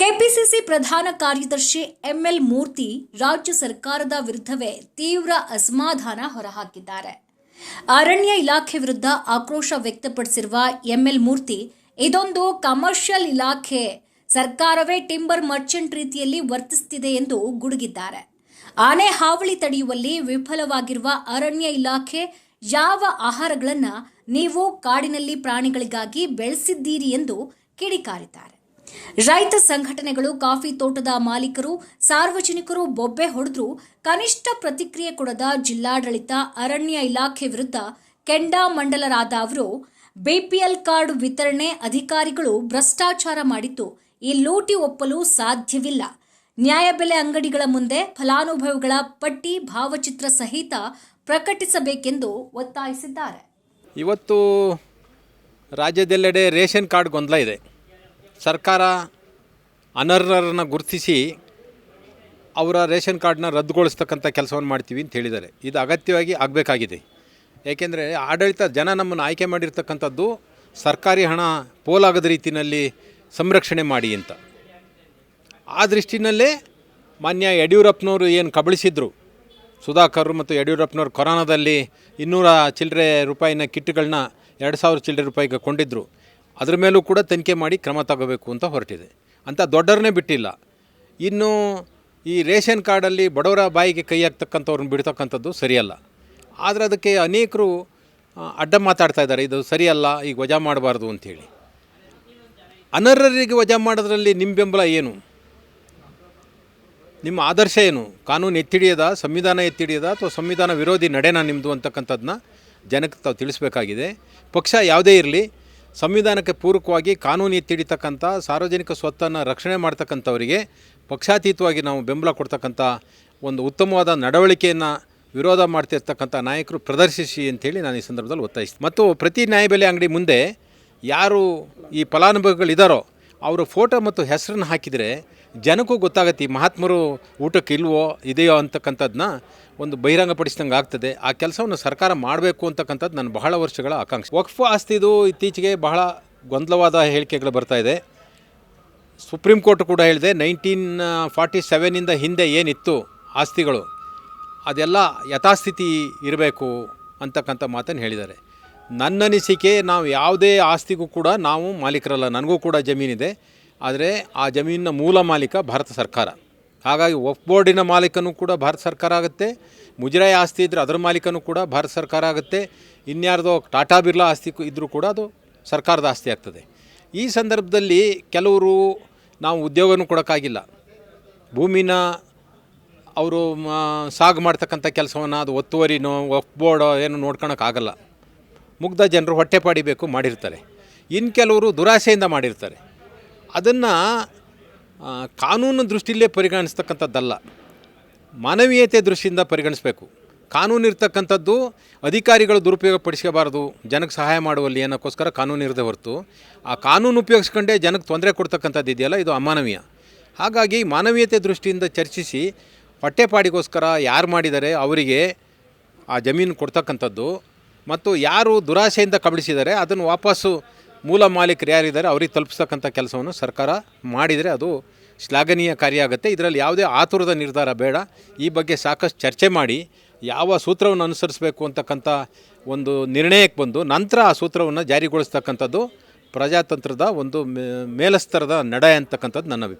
KPCC ಪ್ರಧಾನ ಕಾರ್ಯದರ್ಶಿ ML ಮೂರ್ತಿ ರಾಜ್ಯ ಸರ್ಕಾರದ ವಿರುದ್ಧವೇ ತೀವ್ರ ಅಸಮಾಧಾನ ಹೊರಹಾಕಿದ್ದಾರೆ. ಅರಣ್ಯ ಇಲಾಖೆ ವಿರುದ್ಧ ಆಕ್ರೋಶ ವ್ಯಕ್ತಪಡಿಸಿರುವ ಎಂಎಲ್ ಮೂರ್ತಿ, ಇದೊಂದು ಕಮರ್ಷಿಯಲ್ ಇಲಾಖೆ. ಸರ್ಕಾರವೇ ಟಿಂಬರ್ ಮರ್ಚೆಂಟ್ ರೀತಿಯಲ್ಲಿ ವರ್ತಿಸುತ್ತಿದೆ ಎಂದು ಗುಡುಗಿದ್ದಾರೆ. ಆನೆ ಹಾವಳಿ ತಡೆಯುವಲ್ಲಿ ವಿಫಲವಾಗಿರುವ ಅರಣ್ಯ ಇಲಾಖೆ, ಯಾವ ಆಹಾರಗಳನ್ನು ನೀವು ಕಾಡಿನಲ್ಲಿ ಪ್ರಾಣಿಗಳಿಗಾಗಿ ಬೆಳೆಸಿದ್ದೀರಿ ಎಂದು ಕಿಡಿಕಾರಿದ್ದಾರೆ. ರೈತ ಸಂಘಟನೆಗಳು ಕಾಫಿ ತೋಟದ ಮಾಲೀಕರು, ಸಾರ್ವಜನಿಕರು ಬೊಬ್ಬೆ ಹೊಡೆದ್ರು, ಕನಿಷ್ಠ ಪ್ರತಿಕ್ರಿಯೆ ಕೊಡದ ಜಿಲ್ಲಾಡಳಿತ ಅರಣ್ಯ ಇಲಾಖೆ ವಿರುದ್ಧ ಕೆಂಡಾಮಂಡಲರಾದ ಅವರು ಬಿಪಿಎಲ್ ಕಾರ್ಡ್ ವಿತರಣೆ ಅಧಿಕಾರಿಗಳು ಭ್ರಷ್ಟಾಚಾರ ಮಾಡಿದ್ದು, ಈ ಲೂಟಿ ಒಪ್ಪಲು ಸಾಧ್ಯವಿಲ್ಲ. ನ್ಯಾಯಬೆಲೆ ಅಂಗಡಿಗಳ ಮುಂದೆ ಫಲಾನುಭವಿಗಳ ಪಟ್ಟಿ ಭಾವಚಿತ್ರ ಸಹಿತ ಪ್ರಕಟಿಸಬೇಕೆಂದು ಒತ್ತಾಯಿಸಿದ್ದಾರೆ. ಇವತ್ತು ರಾಜ್ಯದೆಲ್ಲೆಡೆ ರೇಷನ್ ಕಾರ್ಡ್ ಗೊಂದಲ ಇದೆ. ಸರ್ಕಾರ ಅನರ್ಹರನ್ನು ಗುರುತಿಸಿ ಅವರ ರೇಷನ್ ಕಾರ್ಡ್ನ ರದ್ದುಗೊಳಿಸ್ತಕ್ಕಂಥ ಕೆಲಸವನ್ನು ಮಾಡ್ತೀವಿ ಅಂತ ಹೇಳಿದ್ದಾರೆ. ಇದು ಅಗತ್ಯವಾಗಿ ಆಗಬೇಕಾಗಿದೆ. ಏಕೆಂದರೆ ಆಡಳಿತ ಜನ ನಮ್ಮನ್ನು ಆಯ್ಕೆ ಮಾಡಿರ್ತಕ್ಕಂಥದ್ದು ಸರ್ಕಾರಿ ಹಣ ಪೋಲಾಗದ ರೀತಿಯಲ್ಲಿ ಸಂರಕ್ಷಣೆ ಮಾಡಿ ಅಂತ. ಆ ದೃಷ್ಟಿನಲ್ಲೇ ಮಾನ್ಯ ಯಡಿಯೂರಪ್ಪನವರು ಏನು ಕಬಳಿಸಿದ್ರು? ಸುಧಾಕರ್ ಮತ್ತು ಯಡಿಯೂರಪ್ಪನವರು ಕೊರೋನಾದಲ್ಲಿ ಇನ್ನೂರ ಚಿಲ್ಲರೆ ರೂಪಾಯಿನ ಕಿಟ್ಗಳನ್ನ ಎರಡು ಸಾವಿರ ಚಿಲ್ಲರೆ ರೂಪಾಯಿಗೆ ಕೊಂಡಿದ್ದರು ಅದ್ರ ಮೇಲೂ ಕೂಡ ತನಿಖೆ ಮಾಡಿ ಕ್ರಮ ತಗೋಬೇಕು ಅಂತ ಹೊರಟಿದೆ. ಅಂತ ದೊಡ್ಡವ್ರನ್ನೇ ಬಿಟ್ಟಿಲ್ಲ. ಇನ್ನು ಈ ರೇಷನ್ ಕಾರ್ಡಲ್ಲಿ ಬಡವರ ಬಾಯಿಗೆ ಕೈ ಹಾಕ್ತಕ್ಕಂಥವ್ರನ್ನ ಬಿಡ್ತಕ್ಕಂಥದ್ದು ಸರಿಯಲ್ಲ. ಆದರೆ ಅದಕ್ಕೆ ಅನೇಕರು ಅಡ್ಡ ಮಾತಾಡ್ತಾ ಇದ್ದಾರೆ. ಇದು ಸರಿಯಲ್ಲ, ಈಗ ವಜಾ ಮಾಡಬಾರ್ದು ಅಂಥೇಳಿ. ಅನರ್ಹರಿಗೆ ವಜಾ ಮಾಡೋದ್ರಲ್ಲಿ ನಿಮ್ಮ ಬೆಂಬಲ ಏನು? ನಿಮ್ಮ ಆದರ್ಶ ಏನು? ಕಾನೂನು ಎತ್ತಿಡಿಯದ, ಸಂವಿಧಾನ ಎತ್ತಿಡಿಯದ ಅಥವಾ ಸಂವಿಧಾನ ವಿರೋಧಿ ನಡೆನಾ ನಿಮ್ಮದು ಅಂತಕ್ಕಂಥದ್ದನ್ನ ಜನಕ್ಕೆ ತಾವು ತಿಳಿಸ್ಬೇಕಾಗಿದೆ. ಪಕ್ಷ ಯಾವುದೇ ಇರಲಿ ಸಂವಿಧಾನಕ್ಕೆ ಪೂರಕವಾಗಿ ಕಾನೂನು ಎತ್ತಿಡಿತಕ್ಕಂಥ ಸಾರ್ವಜನಿಕ ಸ್ವತ್ತನ್ನು ರಕ್ಷಣೆ ಮಾಡ್ತಕ್ಕಂಥವರಿಗೆ ಪಕ್ಷಾತೀತವಾಗಿ ನಾವು ಬೆಂಬಲ ಕೊಡ್ತಕ್ಕಂಥ ಒಂದು ಉತ್ತಮವಾದ ನಡವಳಿಕೆಯನ್ನು ವಿರೋಧ ಮಾಡ್ತಿರ್ತಕ್ಕಂಥ ನಾಯಕರು ಪ್ರದರ್ಶಿಸಿ ಅಂತೇಳಿ ನಾನು ಈ ಸಂದರ್ಭದಲ್ಲಿ ಒತ್ತಾಯಿಸ್ತೀನಿ. ಮತ್ತು ಪ್ರತಿ ನ್ಯಾಯಬೆಲೆ ಅಂಗಡಿ ಮುಂದೆ ಯಾರು ಈ ಫಲಾನುಭವಿಗಳಿದ್ದಾರೋ ಅವರು ಫೋಟೋ ಮತ್ತು ಹೆಸರನ್ನು ಹಾಕಿದರೆ ಜನಕ್ಕೂ ಗೊತ್ತಾಗತ್ತೆ ಈ ಮಹಾತ್ಮರು ಊಟಕ್ಕೆ ಇಲ್ವೋ, ಇದೆಯೋ ಅಂತಕ್ಕಂಥದ್ದನ್ನ ಒಂದು ಬಹಿರಂಗಪಡಿಸಿದಂಗೆ ಆಗ್ತದೆ. ಆ ಕೆಲಸವನ್ನು ಸರ್ಕಾರ ಮಾಡಬೇಕು ಅಂತಕ್ಕಂಥದ್ದು ನನ್ನ ಬಹಳ ವರ್ಷಗಳ ಆಕಾಂಕ್ಷೆ. ವಕ್ಫ್ ಆಸ್ತಿದು ಇತ್ತೀಚೆಗೆ ಬಹಳ ಗೊಂದಲವಾದ ಹೇಳಿಕೆಗಳು ಬರ್ತಾ ಇದೆ. ಸುಪ್ರೀಂ ಕೋರ್ಟ್ ಕೂಡ ಹೇಳಿದೆ, ನೈನ್ಟೀನ್ ಫಾರ್ಟಿ ಸೆವೆನಿಂದ ಹಿಂದೆ ಏನಿತ್ತು ಆಸ್ತಿಗಳು, ಅದೆಲ್ಲ ಯಥಾಸ್ಥಿತಿ ಇರಬೇಕು ಅಂತಕ್ಕಂಥ ಮಾತನ್ನು ಹೇಳಿದ್ದಾರೆ. ನನ್ನ ಅನಿಸಿಕೆ ನಾವು ಯಾವುದೇ ಆಸ್ತಿಗೂ ಕೂಡ ನಾವು ಮಾಲೀಕರಲ್ಲ, ನನಗೂ ಕೂಡ ಜಮೀನಿದೆ ಆದರೆ ಆ ಜಮೀನಿನ ಮೂಲ ಮಾಲೀಕ ಭಾರತ ಸರ್ಕಾರ. ಹಾಗಾಗಿ ವಫ್ ಬೋರ್ಡಿನ ಮಾಲೀಕನೂ ಕೂಡ ಭಾರತ ಸರ್ಕಾರ ಆಗುತ್ತೆ. ಮುಜರಾಯಿ ಆಸ್ತಿ ಇದ್ದರೆ ಅದರ ಮಾಲೀಕನೂ ಕೂಡ ಭಾರತ ಸರ್ಕಾರ ಆಗುತ್ತೆ. ಇನ್ಯಾರ್ದೋ ಟಾಟಾ ಬಿರ್ಲಾ ಆಸ್ತಿ ಇದ್ದರೂ ಕೂಡ ಅದು ಸರ್ಕಾರದ ಆಸ್ತಿ ಆಗ್ತದೆ. ಈ ಸಂದರ್ಭದಲ್ಲಿ ಕೆಲವರು ನಾವು ಉದ್ಯೋಗನೂ ಕೊಡೋಕ್ಕಾಗಿಲ್ಲ. ಭೂಮಿನ ಅವರು ಸಾಗ್ ಮಾಡ್ತಕ್ಕಂಥ ಕೆಲಸವನ್ನು ಅದು ಒತ್ತುವರಿನೋ ವಫ್ ಬೋರ್ಡೋ ಏನು ನೋಡ್ಕೊಳಕ್ಕಾಗಲ್ಲ ಮುಗ್ಧ ಜನರು ಹೊಟ್ಟೆ ಪಾಡಿಬೇಕು ಮಾಡಿರ್ತಾರೆ. ಇನ್ನು ಕೆಲವರು ದುರಾಸೆಯಿಂದ ಮಾಡಿರ್ತಾರೆ. ಅದನ್ನು ಕಾನೂನು ದೃಷ್ಟಿಯಲ್ಲೇ ಪರಿಗಣಿಸ್ತಕ್ಕಂಥದ್ದಲ್ಲ. ಮಾನವೀಯತೆ ದೃಷ್ಟಿಯಿಂದ ಪರಿಗಣಿಸಬೇಕು. ಕಾನೂನು ಇರ್ತಕ್ಕಂಥದ್ದು ಅಧಿಕಾರಿಗಳು ದುರುಪಯೋಗ ಪಡಿಸ್ಕೋಬಾರ್ದು ಜನಕ್ಕೆ ಸಹಾಯ ಮಾಡುವಲ್ಲಿ ಏನಕ್ಕೋಸ್ಕರ ಕಾನೂನು ಇರದೆ ಹೊರತು. ಆ ಕಾನೂನು ಉಪಯೋಗಿಸ್ಕೊಂಡೇ ಜನಕ್ಕೆ ತೊಂದರೆ ಕೊಡ್ತಕ್ಕಂಥದ್ದು ಇದೆಯಲ್ಲ, ಇದು ಅಮಾನವೀಯ. ಹಾಗಾಗಿ ಮಾನವೀಯತೆ ದೃಷ್ಟಿಯಿಂದ ಚರ್ಚಿಸಿ ಹೊಟ್ಟೆಪಾಡಿಗೋಸ್ಕರ ಯಾರು ಮಾಡಿದ್ದಾರೆ, ಅವರಿಗೆ ಆ ಜಮೀನು ಕೊಡ್ತಕ್ಕಂಥದ್ದು. ಮತ್ತು ಯಾರು ದುರಾಸೆಯಿಂದ ಕಬಳಿಸಿದರೆ ಅದನ್ನು ವಾಪಸ್ಸು ಮೂಲ ಮಾಲೀಕರು ಯಾರಿದ್ದಾರೆ ಅವ್ರಿಗೆ ತಲುಪಿಸ್ತಕ್ಕಂಥ ಕೆಲಸವನ್ನು ಸರ್ಕಾರ ಮಾಡಿದರೆ ಅದು ಶ್ಲಾಘನೀಯ ಕಾರ್ಯ ಆಗುತ್ತೆ. ಇದರಲ್ಲಿ ಯಾವುದೇ ಆತುರದ ನಿರ್ಧಾರ ಬೇಡ. ಈ ಬಗ್ಗೆ ಸಾಕಷ್ಟು ಚರ್ಚೆ ಮಾಡಿ ಯಾವ ಸೂತ್ರವನ್ನು ಅನುಸರಿಸಬೇಕು ಅಂತಕ್ಕಂಥ ಒಂದು ನಿರ್ಣಯಕ್ಕೆ ಬಂದು ನಂತರ ಆ ಸೂತ್ರವನ್ನು ಜಾರಿಗೊಳಿಸ್ತಕ್ಕಂಥದ್ದು ಪ್ರಜಾತಂತ್ರದ ಒಂದು ಮೇಲಸ್ತರದ ನಡೆ ಅಂತಕ್ಕಂಥದ್ದು ನನ್ನ ಅಭಿಪ್ರಾಯ.